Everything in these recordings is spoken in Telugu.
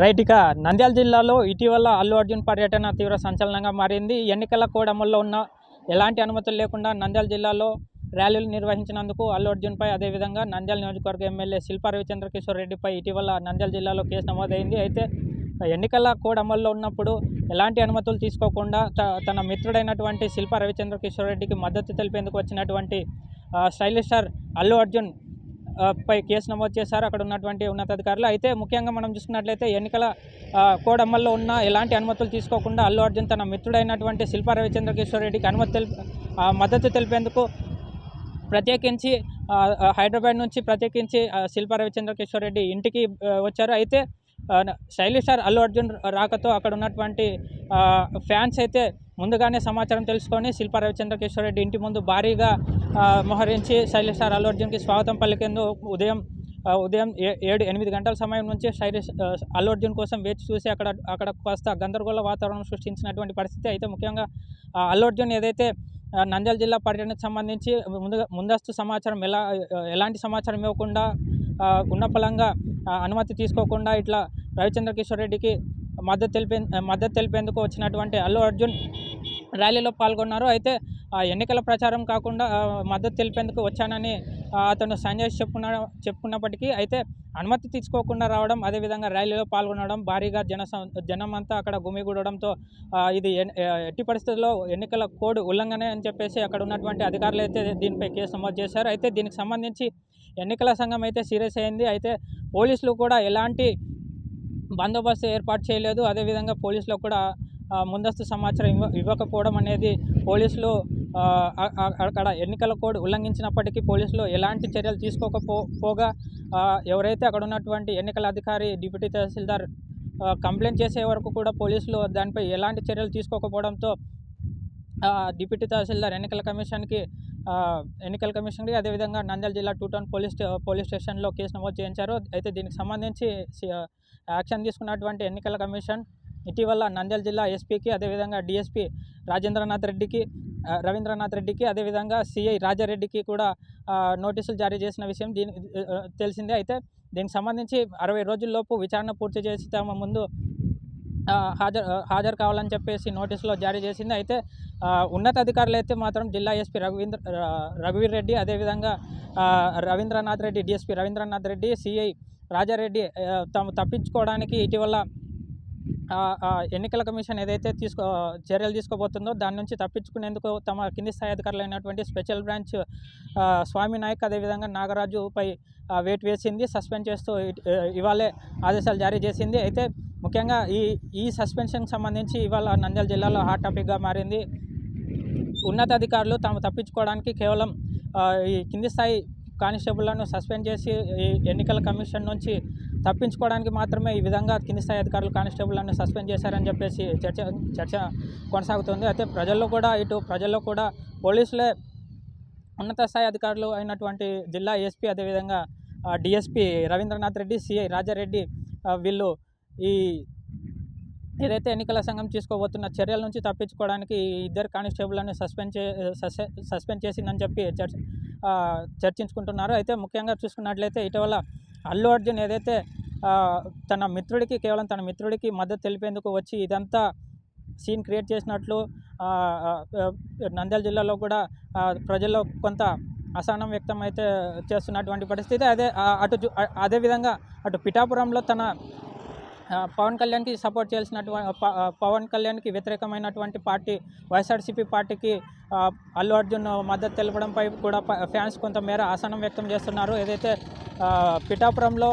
రైట్ ఇక నంద్యాల జిల్లాలో ఇటీవల అల్లు అర్జున్ పర్యటన తీవ్ర సంచలనంగా మారింది. ఎన్నికల కోడ్ అమల్లో ఉన్న ఎలాంటి అనుమతులు లేకుండా నంద్యాల జిల్లాలో ర్యాలీలు నిర్వహించినందుకు అల్లు అర్జున్పై అదేవిధంగా నంద్యాల నియోజకవర్గ ఎమ్మెల్యే శిల్పా రవిచంద్ర కిషోర్ రెడ్డిపై ఇటీవల నంద్యాల జిల్లాలో కేసు నమోదైంది. అయితే ఎన్నికల కోడ్ అమల్లో ఉన్నప్పుడు ఎలాంటి అనుమతులు తీసుకోకుండా త- తన మిత్రుడైనటువంటి శిల్పా రవిచంద్ర కిషోర్ రెడ్డికి మద్దతు తెలిపేందుకు వచ్చినటువంటి స్టైలిష్ స్టార్ అల్లు అర్జున్ పై కేసు నమోదు చేశారు. అక్కడ ఉన్నటువంటి ఉన్నతాధికారులు. అయితే ముఖ్యంగా మనం చూసుకున్నట్లయితే ఎన్నికల కోడమ్మల్లో కోడ్ అమల్లో ఉన్న ఎలాంటి అనుమతులు తీసుకోకుండా అల్లు అర్జున్ తన మిత్రుడైనటువంటి శిల్పా రవిచంద్ర కిషోర్ రెడ్డికి అనుమతి తెలిపి మద్దతు తెలిపేందుకు ప్రత్యేకించి హైదరాబాద్ నుంచి ప్రత్యేకించి శిల్పా రవిచంద్ర కిషోర్ రెడ్డి ఇంటికి వచ్చారు. అయితే శైలి స్టార్ అల్లు అర్జున్ రాకతో అక్కడ ఉన్నటువంటి ఫ్యాన్స్ అయితే ముందుగానే సమాచారం తెలుసుకొని శిల్పా రవిచంద్ర కిషోర్ రెడ్డి ఇంటి ముందు భారీగా మోహరించి శైలి స్టార్ అల్లు అర్జున్కి స్వాగతం పలికేందు ఉదయం ఉదయం ఏ- ఏడు ఎనిమిది గంటల సమయం నుంచి శైలిష్ అల్లు అర్జున్ కోసం వేచి చూసి అక్కడ అక్కడ కాస్త గందరగోళ వాతావరణం సృష్టించినటువంటి పరిస్థితి అయితే ముఖ్యంగా అల్లు అర్జున్ ఏదైతే నంద్యాల జిల్లా పర్యటనకు సంబంధించి ముందుగా ముందస్తు సమాచారం ఎలా ఎలాంటి సమాచారం ఇవ్వకుండా గుణపలంగా అనుమతి తీసుకోకుండా ఇట్లా రవిచంద్ర కిషోర్ రెడ్డికి మద్దతు తెలిపే మద్దతు తెలిపేందుకు వచ్చినటువంటి అల్లు అర్జున్ ర్యాలీలో పాల్గొన్నారు. అయితే ఎన్నికల ప్రచారం కాకుండా మద్దతు తెలిపేందుకు వచ్చానని అతను సంజయ్ చెప్పుకున్న చెప్పుకున్నప్పటికీ అయితే అనుమతి తీసుకోకుండా రావడం అదేవిధంగా ర్యాలీలో పాల్గొనడం భారీగా జన సం- జనం అంతా అక్కడ గుమిగూడడంతో ఇది ఎట్టి పరిస్థితుల్లో ఎన్నికల కోడ్ ఉల్లంఘన అని చెప్పేసి అక్కడ ఉన్నటువంటి అధికారులు అయితే దీనిపై కేసు నమోదు చేశారు. అయితే దీనికి సంబంధించి ఎన్నికల సంఘం అయితే సీరియస్ అయింది. అయితే పోలీసులు కూడా ఎలాంటి బందోబస్తు ఏర్పాటు చేయలేదు. అదేవిధంగా పోలీసులు కూడా ముందస్తు సమాచారం ఇవ్వ ఇవ్వకపోవడం అనేది పోలీసులు అక్కడ ఎన్నికల కోడ్ ఉల్లంఘించినప్పటికీ పోలీసులు ఎలాంటి చర్యలు తీసుకోకపో పోగా ఎవరైతే అక్కడ ఉన్నటువంటి ఎన్నికల అధికారి డిప్యూటీ తహసీల్దార్ కంప్లైంట్ చేసే వరకు కూడా పోలీసులు దానిపై ఎలాంటి చర్యలు తీసుకోకపోవడంతో డిప్యూటీ తహసీల్దార్ ఎన్నికల కమిషన్కి ఎన్నికల కమిషన్కి అదేవిధంగా నంద్యాల జిల్లా టూ టౌన్ పోలీస్ పోలీస్ స్టేషన్లో కేసు నమోదు చేయించారు. అయితే దీనికి సంబంధించి యాక్షన్ తీసుకున్నటువంటి ఎన్నికల కమిషన్ ఇటీవల నంద్యాల జిల్లా ఎస్పీకి అదేవిధంగా డిఎస్పీ రాజేంద్రనాథ్ రెడ్డికి రవీంద్రనాథ్ రెడ్డికి అదేవిధంగా సిఐ రాజారెడ్డికి కూడా నోటీసులు జారీ చేసిన విషయం దీని తెలిసిందే. అయితే దీనికి సంబంధించి అరవై రోజుల్లోపు విచారణ పూర్తి చేసి తమ ముందు హాజరు హాజరు కావాలని చెప్పేసి నోటీసులో జారీ చేసింది. అయితే ఉన్నతాధికారులు అయితే మాత్రం జిల్లా ఎస్పీ రఘువీంద్ర రఘువీర్ రెడ్డి అదేవిధంగా రవీంద్రనాథ్ రెడ్డి డిఎస్పీ రవీంద్రనాథ్ రెడ్డి సిఐ రాజారెడ్డి తాము తప్పించుకోవడానికి ఇటీవల ఎన్నికల కమిషన్ ఏదైతే తీసుకో చర్యలు తీసుకోబోతుందో దాని నుంచి తప్పించుకునేందుకు తమ కింది స్థాయి అధికారులు అయినటువంటి స్పెషల్ బ్రాంచ్ స్వామి నాయక్ అదేవిధంగా నాగరాజుపై వెయిట్ వేటు వేసింది సస్పెండ్ చేస్తూ ఇవాళే ఆదేశాలు జారీ చేసింది. అయితే ముఖ్యంగా ఈ ఈ సస్పెన్షన్కి సంబంధించి ఇవాళ నంద్యాల జిల్లాలో హాట్ టాపిక్గా మారింది. ఉన్నతాధికారులు తాము తప్పించుకోవడానికి కేవలం ఈ కింది స్థాయి కానిస్టేబుల్లను సస్పెండ్ చేసి ఈ ఎన్నికల కమిషన్ నుంచి తప్పించుకోవడానికి మాత్రమే ఈ విధంగా కింది స్థాయి అధికారులు కానిస్టేబుల్ని సస్పెండ్ చేశారని చెప్పేసి చర్చ చర్చ కొనసాగుతుంది. అయితే ప్రజల్లో కూడా ఇటు ప్రజల్లో కూడా పోలీసులే ఉన్నత స్థాయి అధికారులు అయినటువంటి జిల్లా ఎస్పీ అదేవిధంగా డిఎస్పీ రవీంద్రనాథ్ రెడ్డి సిఐ రాజారెడ్డి వీళ్ళు ఈ ఏదైతే ఎన్నికల సంఘం తీసుకోబోతున్న చర్యల నుంచి తప్పించుకోవడానికి ఇద్దరు కానిస్టేబుల్ని సస్పెండ్ చే సస్పెండ్ చేసిందని చెప్పి చర్చ చర్చించుకుంటున్నారు. అయితే ముఖ్యంగా చూసుకున్నట్లయితే ఇటీవల అల్లు అర్జున్ ఏదైతే తన మిత్రుడికి కేవలం తన మిత్రుడికి మద్దతు తెలిపేందుకు వచ్చి ఇదంతా సీన్ క్రియేట్ చేసినట్లు నంద్యాల జిల్లాలో కూడా ప్రజల్లో కొంత అసహనం వ్యక్తం అయితే చేస్తున్నటువంటి పరిస్థితి. అదే అటు చూ- అదేవిధంగా అటు పిఠాపురంలో తన పవన్ కళ్యాణ్కి సపోర్ట్ చేసినటువంటి పవన్ కళ్యాణ్కి వ్యతిరేకమైనటువంటి పార్టీ వైఎస్ఆర్సీపీ పార్టీకి అల్లు అర్జున్ మద్దతు తెలపడంపై కూడా ఫ్యాన్స్ కొంతమేర అసహనం వ్యక్తం చేస్తున్నారు. ఏదైతే పిఠాపురంలో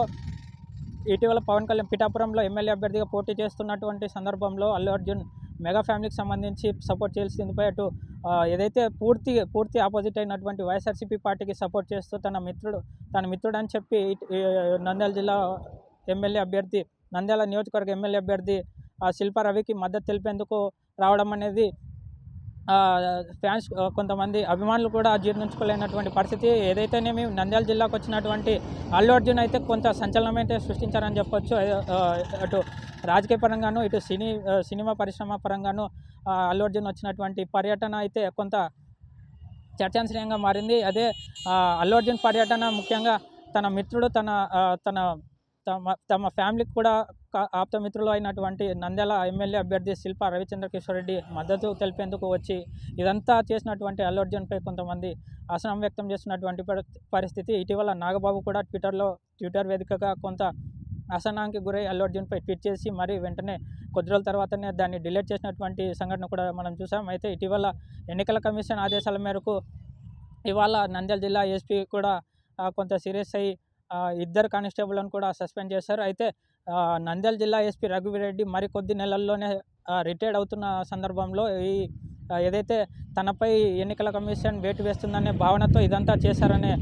ఇటీవల పవన్ కళ్యాణ్ పిఠాపురంలో ఎమ్మెల్యే అభ్యర్థిగా పోటీ చేస్తున్నటువంటి సందర్భంలో అల్లు అర్జున్ మెగా ఫ్యామిలీకి సంబంధించి సపోర్ట్ చేయాల్సిందిపై అటు ఏదైతే పూర్తి పూర్తి ఆపోజిట్ అయినటువంటి వైఎస్ఆర్సీపీ పార్టీకి సపోర్ట్ చేస్తూ తన మిత్రుడు తన మిత్రుడు అని చెప్పి నంద్యాల జిల్లా ఎమ్మెల్యే అభ్యర్థి నంద్యాల నియోజకవర్గ ఎమ్మెల్యే అభ్యర్థి ఆ శిల్పా రవికి మద్దతు తెలిపేందుకు రావడం అనేది ఫ్యాన్స్ కొంతమంది అభిమానులు కూడా జీర్ణించుకోలేనటువంటి పరిస్థితి. ఏదైతేనేమి నంద్యాల జిల్లాకు వచ్చినటువంటి అల్లు అర్జున్ అయితే కొంత సంచలనం అయితే సృష్టించారని చెప్పొచ్చు. అటు రాజకీయ పరంగాను ఇటు సినీ సినిమా పరిశ్రమ పరంగాను అల్లు అర్జున్ వచ్చినటువంటి పర్యటన అయితే కొంత చర్చాంశనీయంగా మారింది. అదే అల్లు అర్జున్ పర్యటన ముఖ్యంగా తన మిత్రుడు తన తన తమ తమ ఫ్యామిలీకి కూడా ఆప్తమిత్రులు అయినటువంటి నంద్యాల ఎమ్మెల్యే అభ్యర్థి శిల్ప రవిచంద్ర కిషోర్ రెడ్డి మద్దతు తెలిపేందుకు వచ్చి ఇదంతా చేసినటువంటి అల్లు అర్జున్పై కొంతమంది అసహనం వ్యక్తం చేస్తున్నటువంటి పరిస్థితి. ఇటీవల నాగబాబు కూడా ట్విట్టర్లో ట్విట్టర్ వేదికగా కొంత అసహనానికి గురై అల్లు అర్జున్పై ట్వీట్ చేసి మరి వెంటనే కొద్ది రోజుల తర్వాతనే దాన్ని డిలీట్ చేసినటువంటి సంఘటన కూడా మనం చూసాం. అయితే ఇటీవల ఎన్నికల కమిషన్ ఆదేశాల మేరకు ఇవాళ నంద్యాల జిల్లా ఎస్పీ కూడా కొంత సీరియస్ అయ్యి ఇద్దరు కానిస్టేబుల్ని కూడా సస్పెండ్ చేశారు. అయితే నంద్యాల జిల్లా ఎస్పీ రఘువీరెడ్డి మరి కొద్ది నెలల్లోనే రిటైర్డ్ అవుతున్న సందర్భంలో ఈ ఏదైతే తనపై ఎన్నికల కమిషన్ వేటు వేస్తుందనే భావనతో ఇదంతా చేశారనే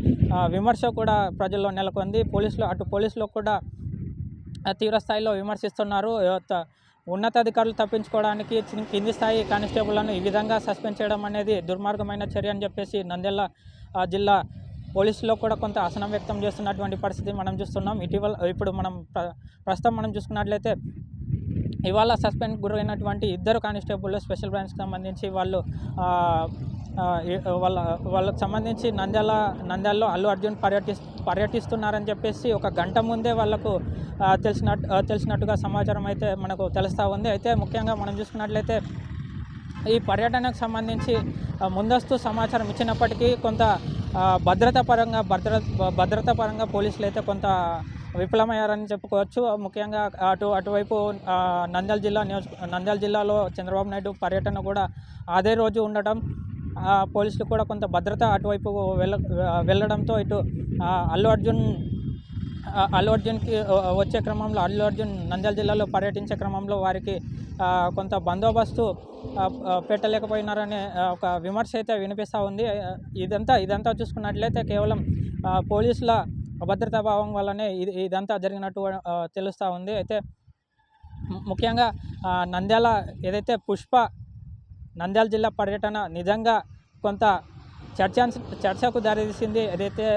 విమర్శ కూడా ప్రజల్లో నెలకొంది. పోలీసులు అటు పోలీసులు కూడా తీవ్రస్థాయిలో తీవ్ర స్థాయిలో విమర్శిస్తున్నారు ఉన్నతాధికారులు తప్పించుకోవడానికి కింది స్థాయి కానిస్టేబుల్లను ఈ విధంగా సస్పెండ్ చేయడం అనేది దుర్మార్గమైన చర్య అని చెప్పేసి నంద్యాల ఆ, జిల్లా పోలీసులో కూడా కొంత అసనం వ్యక్తం చేస్తున్నటువంటి పరిస్థితి మనం చూస్తున్నాం. ఇటీవల ఇప్పుడు మనం ప్ర- ప్రస్తుతం మనం చూసుకున్నట్లయితే ఇవాళ సస్పెండ్ గురైనటువంటి ఇద్దరు కానిస్టేబుల్ స్పెషల్ బ్రాంచ్కి సంబంధించి వాళ్ళు వాళ్ళ వాళ్ళకి సంబంధించి నంద్యాల నంద్యాలలో అల్లు అర్జున్ పర్యటిస్ పర్యటిస్తున్నారని చెప్పేసి ఒక గంట ముందే వాళ్ళకు తెలిసినట్టు తెలిసినట్టుగా సమాచారం అయితే మనకు తెలుస్తూ ఉంది. అయితే ముఖ్యంగా మనం చూసుకున్నట్లయితే ఈ పర్యటనకు సంబంధించి ముందస్తు సమాచారం ఇచ్చినప్పటికీ కొంత భద్రతా పరంగా భద్ర భద్రతా పరంగా పోలీసులు అయితే కొంత విఫలమయ్యారని చెప్పుకోవచ్చు. ముఖ్యంగా అటు అటువైపు నంద్యాల జిల్లా నియోజక నంద్యాల జిల్లాలో చంద్రబాబు నాయుడు పర్యటన కూడా అదే రోజు ఉండటం పోలీసులు కూడా కొంత భద్రత అటువైపు వెళ్ళ వెళ్ళడంతో ఇటు అల్లు అర్జున్ అల్లు అర్జున్కి వచ్చే క్రమంలో అల్లు అర్జున్ నంద్యాల జిల్లాలో పర్యటించే క్రమంలో వారికి కొంత బందోబస్తు పెట్టలేకపోయినారనే ఒక విమర్శ అయితే వినిపిస్తూ ఉంది. ఇదంతా ఇదంతా చూసుకున్నట్లయితే కేవలం పోలీసుల అభద్రతా భావం వల్లనే ఇది ఇదంతా జరిగినట్టు తెలుస్తూ ఉంది. అయితే ముఖ్యంగా నంద్యాల ఏదైతే పుష్ప నంద్యాల జిల్లా పర్యటన నిజంగా కొంత చర్చ చర్చకు దారితీసింది ఏదైతే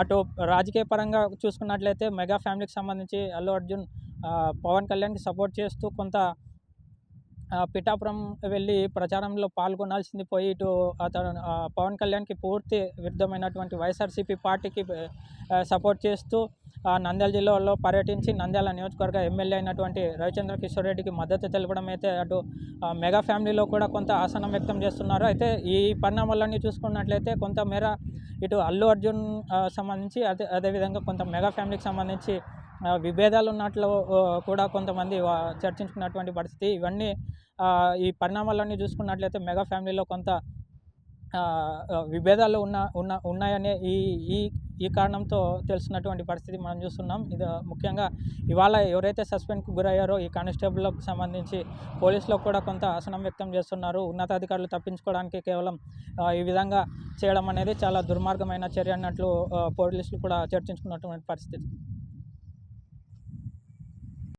అటు రాజకీయ పరంగా చూసుకున్నట్లయితే మెగా ఫ్యామిలీకి సంబంధించి అల్లు అర్జున్ పవన్ కళ్యాణ్కి సపోర్ట్ చేస్తూ కొంత పిఠాపురం వెళ్ళి ప్రచారంలో పాల్గొనాల్సింది పోయి ఇటు అతను పవన్ కళ్యాణ్కి పూర్తి విరుద్ధమైనటువంటి వైఎస్ఆర్సీపీ పార్టీకి సపోర్ట్ చేస్తూ ఆ, నంద్యాల జిల్లాలో పర్యటించి నంద్యాల నియోజకవర్గ ఎమ్మెల్యే అయినటువంటి రవిచంద్ర కిషోర్ రెడ్డికి మద్దతు తెలపడం అయితే అటు మెగా ఫ్యామిలీలో కూడా కొంత ఆసనం వ్యక్తం చేస్తున్నారు. అయితే ఈ పరిణామాలన్నీ చూసుకున్నట్లయితే కొంతమేర ఇటు అల్లు అర్జున్ సంబంధించి అదే అదేవిధంగా కొంత మెగా ఫ్యామిలీకి సంబంధించి విభేదాలు ఉన్నట్లు కూడా కొంతమంది చర్చించుకున్నటువంటి పరిస్థితి. ఇవన్నీ ఈ పరిణామాలన్నీ చూసుకున్నట్లయితే మెగా ఫ్యామిలీలో కొంత విభేదాలు ఉన్న ఉన్న ఉన్నాయనే ఈ ఈ ఈ కారణంతో తెలిసినటువంటి పరిస్థితి మనం చూస్తున్నాం. ఇది ముఖ్యంగా ఇవాళ ఎవరైతే సస్పెండ్కు గురయ్యారో ఈ కానిస్టేబుల్కి సంబంధించి పోలీసులకు కూడా కొంత అసనం వ్యక్తం చేస్తున్నారు. ఉన్నతాధికారులు తప్పించుకోవడానికి కేవలం ఈ విధంగా చేయడం అనేది చాలా దుర్మార్గమైన చర్య అన్నట్లు పోలీసులు కూడా చర్చించుకున్నటువంటి పరిస్థితి.